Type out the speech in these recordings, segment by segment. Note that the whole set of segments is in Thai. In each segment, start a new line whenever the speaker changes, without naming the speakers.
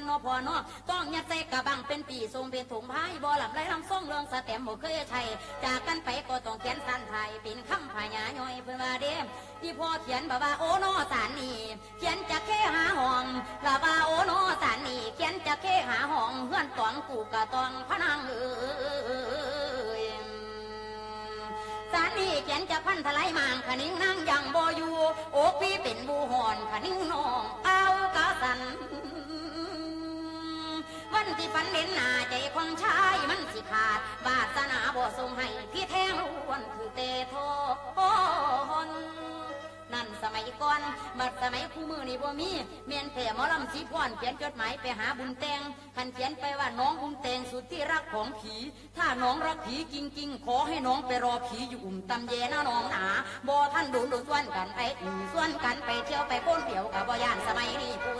นนอพอนอต้องยัดใส่กระบังเป็นปีทรงเป็นถุงพายบ่หลับไรลำส่งเรื่องสแตมบ่เคยใช้จากกันไปก็ต้องเขียนสันไทยเป็นคำพายาย่อยเพื่อว่าเด้ที่พ่อเขียนบอกว่าโอ้นอสารนี่เขียนจะแค่หาห้องลาว่าโอ้นอสารนี่เขียนจะแค่หาห้องเฮือนตองกูกะตองพนางเอ้ยสารนี่เขียนจะพันทลายมางขนิ้งนั่งยังบ่อยู่ ที่ฝันเห็นหน้าใจของชายมันสิขาดบาสนาบ่ทรงให้พี่แทงล้วนคือเตโทนนั่นสมัยก่อนบัดสมัยคู่มือนี่บ่มีเมียนแผ่หมอลำสีพรเขียนจดหมายไปหาบุญแตงคันเขียนไปว่าน้องบุญแตงสุดที่รักของผี ถ้าน้องรักผีจริงๆ ขอให้น้องไปรอผีอยู่อุ่มตำเยนะน้องหนาบ่ท่านโดนโดนส่วนกันไปอืมส่วนกันไปเที่ยวไปโพ้นเดี่ยวกับบ่ยานสมัยนี้ผู้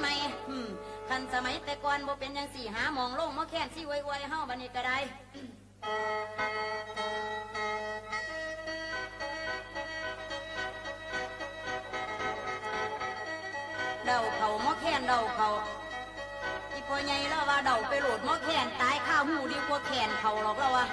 ใหม่อืมคันสมัยแต่ก่อนบ่เป็นยังสี่หามองโลงมาแค้นสิไวๆเฮาบันี้ก็ได้เดาเขามอแค้นเดาเขาอีพ่อใหญ่แล้วว่าเดาไปโหลดมอแค้นตายข้าวหูดีกว่าแค้นเขาหรอกแล้วว่า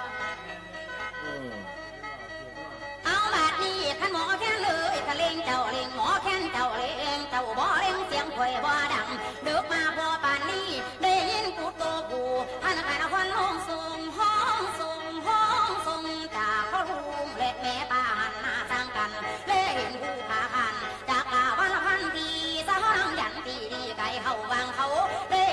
ไก่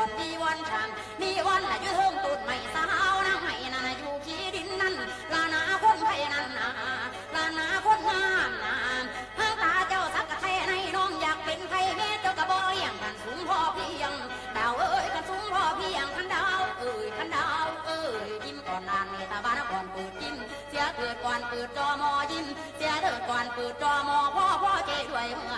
อนวีวอนวีวอนช่างวีวอนละอยู่เทิงตุดไม่สาวนังให้นั่นน่ะอยู่ขี้ดินนั่นลานาคนไทยนั่นนาลานาคนงามนามหางตาเจ้าสักกะไทยในน้องอยากเป็นไทยแม่เจ้ากะบ่เลี้ยงกันสูงพอเพียง ดาวเอ้ยกันสูงพอเพียงคันดาวเอ้ยคันดาวเอ้ยยิ้มก่อนนานเมตาบ้านก่อนเปิดยิ้มเสียเกิดก่อนเปิดจอมอยิ้มเสียเถิดก่อนเปิดจอมอพ่อพ่อเจด้วยเมื่อ